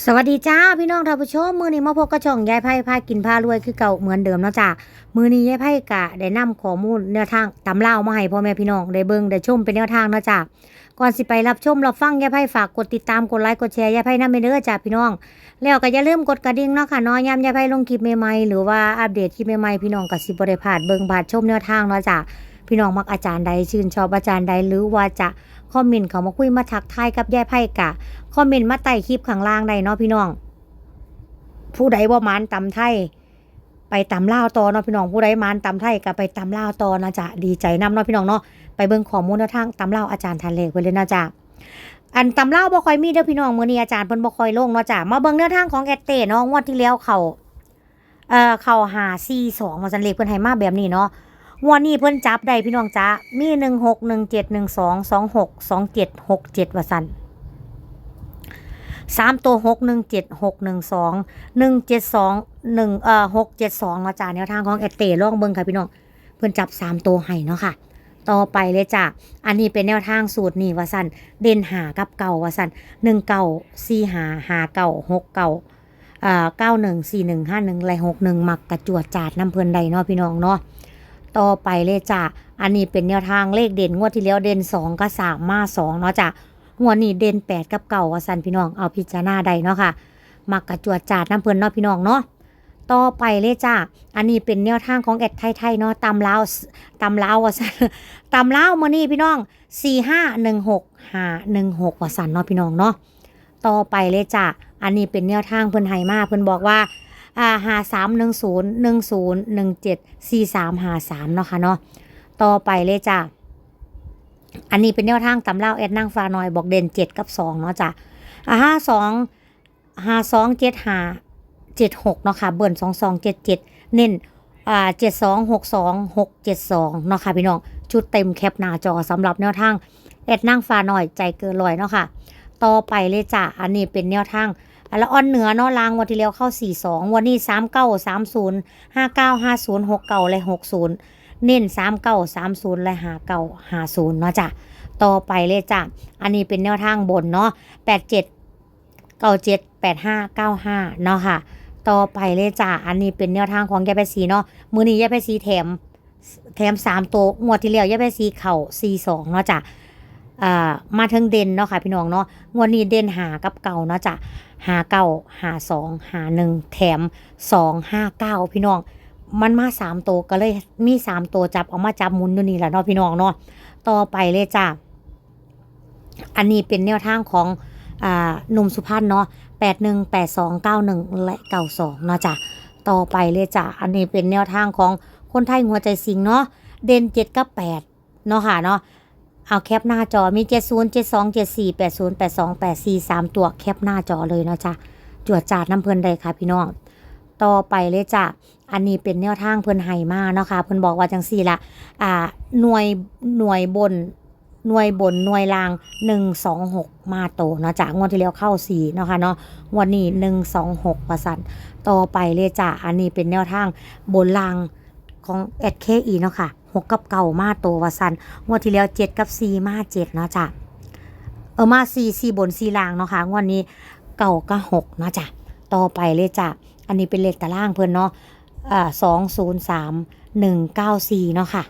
สวัสดีจ้าพี่น้องท่านผู้ชมมือนี้มาพบกับช่องยายไพ่พากินพารวยคือเก่าเหมือนเดิมนะจ้ามือนี้ยายไพ่กะได้นำข้อมูลแนวทางตำเล่ามาให้พ่อแม่พี่น้องได้เบิ่งได้ชมเป็นแนวทางนะจ้าก่อนสิไปรับชมรับฟังยายไพ่ฝากกดติดตามกดไลค์กดแชร์ยายไพ่นำไปเด้อจ้าพี่น้อง แล้วก็อย่าลืมกดกระดิ่งเนาะค่ะนาะยามยายไพ่ลงคลิปใหม่ๆหรือว่าอัปเดตคลิปใหม่ๆพี่น้องก็สิบ่ได้พลาดเบิ่งพลาดชมแนวทางเนาะจ้าพี่น้องมักอาจารย์ใดชื่นชอบอาจารย์ใดหรือว่าจะ คอมเมนต์เขามาคุยมาทักทายกับยายไพ่กะคอมเมนต์มาใต้คลิปข้างล่างได้เนาะพี่น้อง ผู้ใดว่ามานตำไทย ไปตำล่าต่อเนาะพี่น้องผู้ใดมานตำไทยก็ไปตำล่าต่อนะจ๊ะดีใจนำเนาะพี่น้องเนาะไปเบิ่งข้อมูลแนวทางตำล่าอาจารย์ทันเลขไปเลยนะจ๊ะอันตำล่าบ่คอยมีเด้อพี่น้องมื้อนี้อาจารย์เพิ่นบ่คอยลงเนาะจ้ะมาเบิ่งแนวทางของแอดเต้เนาะงวดที่แล้วเขาเอ่อเข้า4 2ว่าซั่นเลขเพิ่นให้มาแบบนี้เนาะ งวดนี้เพิ่นจับได้พี่น้องจ้ะมี16 17 12 26 27 67ว่าซั่นสามตัวหกหนึ่งเจ็ดหกหนึ่งสองหนึ่งเจ็ดสองหนึ่งเอ่อหกเจ็ดสองมาจากแนวทางของเอเตล่องเบิงค่ะพี่น้องเพิ่นจับสามตัวให้เนาะค่ะ ต่อไปเลยจ้ะอันนี้เป็นแนวทางสูตรนี่ว่าสันเด่นหากับเก่าว่าสันหนึ่งเก่าสี่หาหาเก่าหกเก่าเอ่อเก้าหนึ่งสี่หนึ่งห้าหนึ่งและหกหนึ่งมักกระจวดจาดน้ำเพลินใดเนาะพี่น้องเนาะ ต่อไปเลยจ้ะ อันนี้เป็นแนวทางเลขเด่นงวดที่แล้วเด่นสองกับสามมาสองเนาะจ้ะหัวนี่เด่นแปดกับเก่าว่าสันพี่น้องเอาพิจารณาใดเนาะค่ะ มักกระจวดจาดน้ำเพลินเนาะพี่น้องเนาะต่อไปเลยจ้า อันนี้เป็นแนวทางของแอดไทยๆเนาะตำลาวตำลาวว่าสันตำลาวมื่อนี้พี่น้องสี่ห้าหนึ่งหกห้าหนึ่งหกว่าสันเนาะพี่น้องเนาะ ต่อไปเลยจ้า อันนี้เป็นแนวทางเพิ่นให้มาเพิ่นบอกว่า อ่าหาสามหนึ่งศูนย์หนึ่งศูนย์หนึ่งเจ็ดสี่สามหาสามเนาะค่ะเนาะต่อไปเลยจ้าอันนี้เป็นแนวทางตำเล่าแอดนั่งฟ้าน้อยบอกเด่นเจ็ดกับสองเนาะจ้ะอ่าห้าสองห้าสองเจ็ดห้าเจ็ดหกเนาะค่ะเบิ่นสองสองเจ็ดเจ็ดเน้นอ่าเจ็ดสองหกสองหกเจ็ดสองเนาะค่ะพี่น้องชุดเต็มแคปหน้าจอสำหรับแนวทางแอดนั่งฟ้าน้อยใจเกินลอยเนาะค่ะ ต่อไปเลยจ้ะ อันนี้เป็นแนวทาง แล้วออนเหนือเนาะลางวันที่แล้วเข้าสี่สองวันนี้สามเก้าสามศูนย์ห้าเก้าห้าศูนย์หกเก้าและหกศูนย์เน้นสามเก้าสามศูนย์และหาเก้าหาศูนย์เนาะจ้ะ ต่อไปเลยจ้ะ อันนี้เป็นแนวทางบนเนาะแปดเจ็ดเก้าเจ็ดแปดห้าเก้าห้าเนาะค่ะ ต่อไปเลยจ้ะ อันนี้เป็นแนวทางของยาแปซีเนาะ มือนี้ยาแปซีแถม แถมสามตัวงวดที่แล้วยาแปซีเข่าซีสองเนาะจ้ะอ่ามาถึงเด่นเนาะค่ะพี่น้องเนาะ งวดนี้เด่นหากับเก่าเนาะจ้ะ หาเก้าหาสองหาหนึ่งแถมสองห้าเก้าพี่น้อง มันมาสามตัวก็เลยมีสามตัวจับ เอามาจับมุนอยู่นี่แหละเนาะพี่น้องเนาะต่อไปเลยจ้าอันนี้เป็นแนวทางของอ่าหนุ่มสุพรรณเนาะแปดหนึ่งแปดสองเก้าหนึ่งและเก้าสองเนาะจ้ะต่อไปเลยจ้ะอันนี้เป็นแนวทางของคนไทยหัวใจสิงเนาะเด่นเจ็ดกับแปดเนาะค่ะเนาะ เอาแคปหน้าจอมีเจ็ดศูนย์เจ็ดสองเจ็ดสี่แปดศูนย์แปดสองแปดสี่สามตัวแคปหน้าจอเลยเนาะจ้ะจวดจาดน้ำเพลินใดค่ะพี่น้อง ต่อไปเลยจ้ะอันนี้เป็นแนวทางเพิ่นให้มาเนาะค่ะเพิ่นบอกว่าจังซี่ละอ่าหน่วยหน่วยบนหน่วยบนหน่วยล่าง 126 มาโตเนาะจ้ะงวดที่แล้วเข้า4เนาะค่ะเนาะงวันนี้ 126ประสันต่อไปเลยจ้ะอันนี้เป็นแนวทางบนล่างของ SKE เนาะค่ะ 6กับเก่ามาโตว่าสันงวดที่แล้ว7กับ4มา7เนาะจ้ะเออมา4 4บน4ล่างเนาะค่ะงวดนี้เก่าก็6เนาะจ้ะต่อไปเลยจ้ะอันนี้เป็นเลขตารางเพิ่อนเนาะอ่าสองศูนย์สามหนึ่งเก้าสี่เนาะค่ะ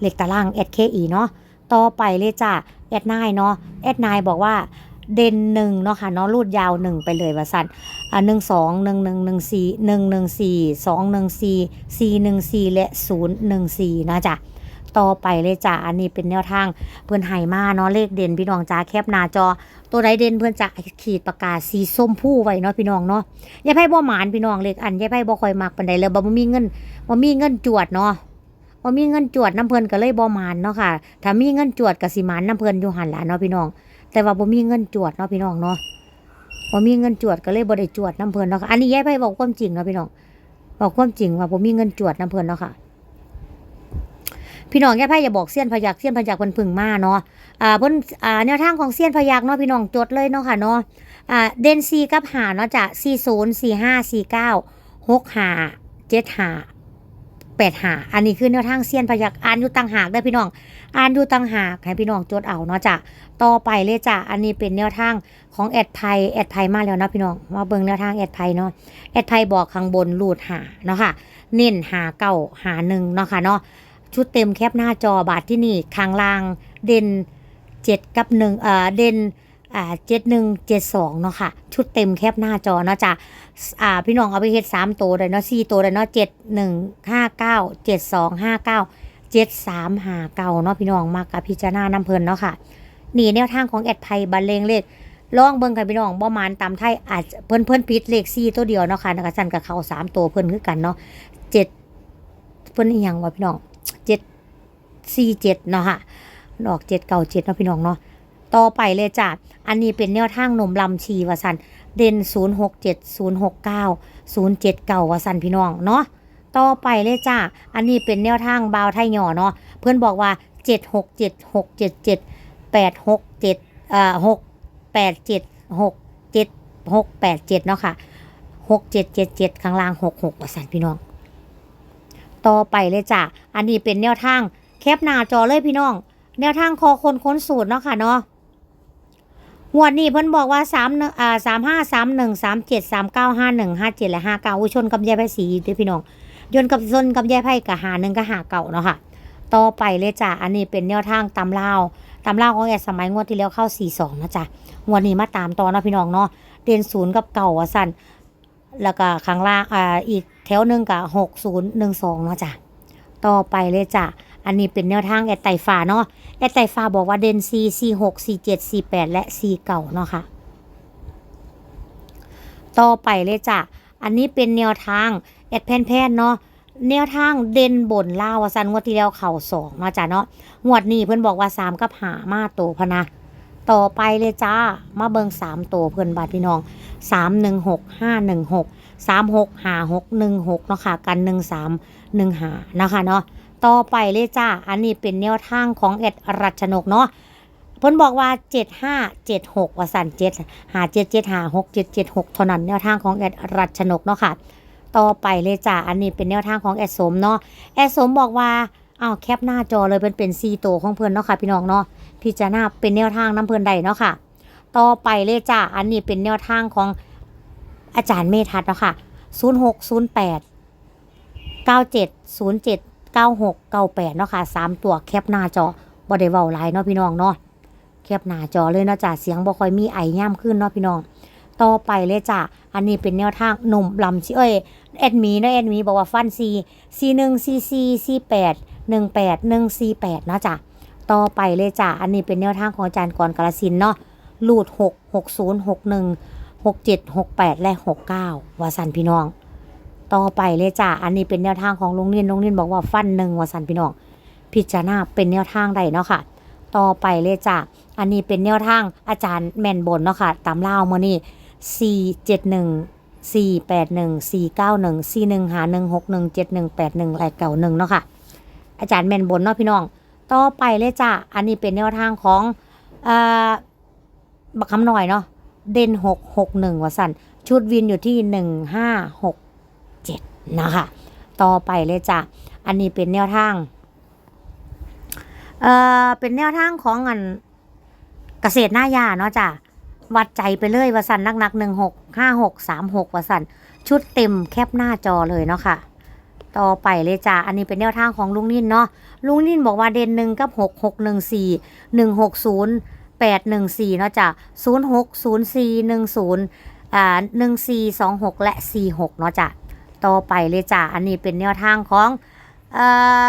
เลขตาราง SKE เนาะต่อไปเลยจ้ะแอดนายเนาะแอดนายบอกว่าเด่นหนึ่งเนาะค่ะเนาะรูดยาวหนึ่งไปเลยว่าสั่น อ่าหนึ่งสองหนึ่งหนึ่งหนึ่งสี่หนึ่งหนึ่งสี่สองหนึ่งสี่สี่หนึ่งสี่และศูนย์หนึ่งสี่นะจ้ะต่อไปเลยจ้ะอันนี้เป็นแนวทางเพื่อนไห้มาเนาะเลขเด่นพี่น้องจ้าแคปหน้าจอ ตัวใดเด่นเพื่อนจะขีดประกาศสีส้มผู้ไว้เนาะพี่น้องเนาะยายไพ่บ่หมานพี่น้องเล็กอันยายไพ่บ่คอยมักปานใดเลยบ่มีเงินบ่มีเงินจวดเนาะบ่มีเงินจวดน้ำเพิ่นก็เลยบ่หมานเนาะค่ะถ้ามีเงินจวดก็สิหมานน้ำเพิ่นอยู่หั่นละเนาะพี่น้อง แต่ว่าบ่มีเงินจวดเนาะพี่น้องเนาะ ผมมีเงินจวดก็เลยบ่ได้จวดน้ำเพลินเนาะค่ะ อันนี้ยายไพ่บอกความจริงเนาะพี่น้องบอกความจริงว่าผมมีเงินจวดน้ำเพลินเนาะค่ะ พี่น้องยายไพ่อย่าบอกเสี้ยนพยักเสี้ยนพยักพิ่นพึ่งมาเนาะ อ่าเพิ่นอ่าแนวทางของเสี้ยนพยักเนาะพี่น้องจดเลยเนาะค่ะเนาะ อ่าเดนซีกับหาเนาะจะซีศูนย์ซีห้าซีเก้ะ40 45 49 6 5 7า แปดหาอันนี้คือแนวทางเซียนพยักอ่านอยู่ต่างหากเด้อพี่น้อง อ่านอยู่ต่างหากให้พี่น้องจดเอาเนาะจ้ะต่อไปเลยจ้ะอันนี้เป็นแนวทางของแอดไพแอดไพมาแล้วเนาะพี่น้องมาเบิ่งแนวทางแอดไพเนาะแอดไพบอกข้างบนรูดหาเนาะค่ะเน้นหาเก่าหาหนึ่งเนาะค่ะเนาะชุดเต็มแคปหน้าจอบาทที่นี่ข้างล่างเด่นเจ็ดกับหนึ่งเอ่อเด่น อ่าเจ็ดหนึ่งเจ็ดสองเนาะค่ะ ชุดเต็มแคปหน้าจอเนาะจ้ะอ่าพี่น้องเอาไปเฮ็ดสามตัวเลยเนาะสี่ตัวเลยเนาะเจ็ดหนึ่งห้าเก้าเจ็ดสองห้าเก้าเจ็ดสามหาเก้าเนาะพี่น้องมากับพิจารณาน้ำเพลินเนาะค่ะนี่แนวทางของแอดไพบันเลงเลขลองเบิ่งกันพี่น้องบ่มานตามไทยอาจเพิ่นเพิ่นปิดเลขสี่ตัวเดียวเนาะค่ะนะคะสั่นกับเขาสามตัวเพิ่นคือกันเนาะเจ็ดเพิ่นอีหยังวะพี่น้องเจ็ดสี่เจ็ดเนาะค่ะดอกเจ็ดเก้าเจ็ดเนาะพี่น้องเนาะ ต่อไปเลยจ้ะ อันนี้เป็นแนวทางนมลำชีวสัน เด่นศูนย์หกเจ็ดศูนย์หกเก้าศูนย์เจ็ดเก้าวสันพี่น้องเนาะ ต่อไปเลยจ้ะ อันนี้เป็นแนวทางบาวไทยหย่อเนาะ เพื่อนบอกว่าเจ็ดหกเจ็ดหกเจ็ดเจ็ดแปดหกเจ็ดเอ่อหกแปดเจ็ดหกเจ็ดหกแปดเจ็ดเนาะค่ะหกเจ็ดเจ็ดเจ็ดข้างล่างหกหกวสันพี่น้อง ต่อไปเลยจ้ะ อันนี้เป็นแนวทางแคปหน้าจอเลยพี่น้อง แนวทางคอคนค้นสูตรเนาะค่ะเนาะ งวดนี้เพิ่นบอกว่าสามอ่าสามห้าสามหนึ่งสามเจ็ดสามเก้าห้าหนึ่งห้าเจ็ดและห้าเก้าชนกับยายไพ่สีเด้วยพี่น้องยนต์กับชนกับยายไพ่กับหาหนึ่งกับหาเก่าเนาะค่ะ ต่อไปเลยจ้ะอันนี้เป็นแนวทางตำลาวตำลาวของแอดสมัยงวดที่แล้วเข้าสี่สองนะจ๊ะงวดนี้มาตามต่อนะพี่น้องเนาะเด่นศูนย์กับเก่าว่าสั่นแล้วก็ข้างล่างอ่าอีกแถวหนึ่งกับหกศูนย์หนึ่งสองเนาะจ้ะต่อไปเลยจ้ะ อันนี้เป็นแนวทางแอดไตฟ้าเนาะแอดไตฟ้าบอกว่าเด่น4 4 6 4 7 4 8และ4เก่าเนาะค่ะ ต่อไปเลยจ้ะ อันนี้เป็นแนวทางแอดแพนแพนเนาะแนวทางเด่นบนล่าวว่าสันงวดที่แล้วเข่าสองเนาะจ้ะเนาะงวดนี้เพิ่อนบอกว่าสามกับหามาโตพนะต่อไปเลยจ้า มาเบิงสามโตเพิ่อนบาทพี่น้องสามหนึ่งหกห้าหนึ่งหกสามหกหาหกหนึ่งหกเนาะค่ะ กันหนึ่งสามหนึ่งหานะคะเนาะ ต่อไปเลยจ้า อันนี้เป็นแนวทางของเอ็ดรัชนกเนาะเพิ่นบอกว่าเจ็ดห้าเจ็ดหกว่าสันเจ็ดหาเจ็ดเจ็ดหาหกเจ็ดเจ็ดหกท่านั้นแนวทางของเอ็ดรัชนกเนาะค่ะ ต่อไปเลยจ้า อันนี้เป็นแนวทางของแอดสมเนาะ แอดสมบอกว่าเอาแคปหน้าจอเลยเป็นเป็นซีโตวของเพิ่อนเนาะค่ะพี่น้องเนาะ พิจารณาเป็นแนวทางน้ำเพลินใดเนาะค่ะ ต่อไปเลยจ้า อันนี้เป็นแนวทางของอาจารย์เมทัศน์เนาะค่ะ 0 6 9698เนาะค่ะ3ตัวแคปหน้าจอบอได้เว้าหลายเนาะพี่น้องเนาะแคปหน้าจอเลยเนาะจ้าเสียงบ่ค่อยมีไอย่ำขึ้นเนาะพี่น้อง ต่อไปเลยจ้าอันนี้เป็นแนวทางหนุ่มลำชิเอ้ยแอดมีเนาะแอดมีบอกว่าฟันซีซีหนึ่งซีซีซีแปดหนึ่งแปดหนึ่งซีแปดเนาะจ้ะต่อไปเลยจ้ะอันนี้เป็นแนวทางของอาจารย์กรกาลสินเนาะลูดหกหกศูนย์หกหนึ่งหกเจ็ดหกแปดและหกเก้าวาสันพี่น้อง ต่อไปเลยจ้ะอันนี้เป็นแนวทางของลุงนินลุงนินบอกว่าฟันหนึ่งวาสันพี่น้องพิจารณาเป็นแนวทางใดเนาะค่ะ ต่อไปเลยจ้ะอันนี้เป็นแนวทางอาจารย์แม่นบนเนาะค่ะ ตามเล่ามานี่สี่เจ็ดหนึ่งสี่แปดหนึ่งสี่เก้าหนึ่งสี่หนึ่งหาหนึ่งหกหนึ่งเจ็ดหนึ่งแปดหนึ่งและเก่าหนึ่งเนาะค่ะ อาจารย์แม่นบนเนาะพี่น้อง ต่อไปเลยจ้ะอันนี้เป็นแนวทางของอ่อบักคำหน่อยเนาะเด่นหกหกหนึ่งวสันชุดวินอยู่ที่หนึ่งห้าหก เจ็ดนะคะ ต่อไปเลยจ้ะ อันนี้เป็นแนวทาง เอ่อ เป็นแนวทางของอันเกษตรหน้ายาเนาะจ้ะ วัดใจไปเลยวสันนักนักหนึ่งหกห้าหกสามหกวสันชุดเต็มแคปหน้าจอเลยเนาะค่ะต่อไปเลยจ้ะอันนี้เป็นแนวทางของลุงนิ่นเนาะ ลุงนิ่นบอกว่าเด่นหนึ่งกับหกหกหนึ่งสี่หนึ่งหกศูนย์แปดหนึ่งสี่เนาะจ้ะศูนย์หกศูนย์สี่หนึ่งศูนย์อ่าหนึ่งสี่สองหกและสี่หกเนาะจ้ะ ต่อไปเลยจ้ะอันนี้เป็นแนวทางของเอ่อ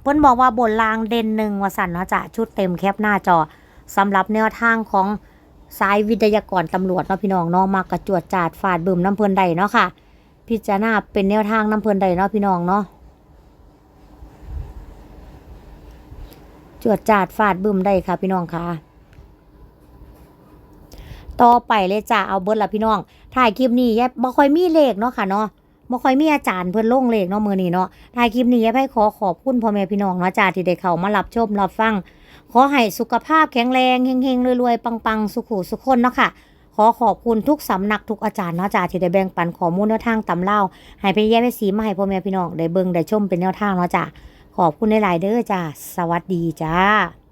เพิ่นบอกว่าบนรางเด่นหนึ่งวสันเนาะจ้ะชุดเต็มแคปหน้าจอสำหรับแนวทางของสายวิทยากรตำรวจเนาะพี่น้องเนาะมากระจวดจาดฟาดบึมน้ำเพลินใดเนาะค่ะ พิจารณาเป็นแนวทางน้ำเพลินใดเนาะพี่น้องเนาะจวดจาดฟาดบึมได้ค่ะพี่น้องค่ะ ต่อไปเลยจ้าเอาเบิร์ดละพี่น้อง ถ่ายคลิปนี้แยบบ่ค่อยมีเลขเนาะค่ะเนาะบ่ค่อยมีอาจารย์เพิ่นลงเลขเนาะมือนี้เนาะถ่ายคลิปนี้แยบให้ขอขอบคุณพ่อแม่พี่น้องเนาะจ้าที่ได้เข้ามารับชมรับฟัง ขอให้สุขภาพแข็งแรงเฮงๆรวยๆปังๆ สุขุสุขคนเนาะค่ะขอขอบคุณทุกสำนักทุกอาจารย์เนาะจ้าที่ได้แบ่งปันข้อมูลแนวทางตำเล่าให้ไปแย่ไปสีมาให้พ่อแม่พี่น้องได้เบิ่งได้ชมเป็นแนวทางเนาะจ้าขอบคุณหลายๆเด้อจ้าสวัสดีจ้า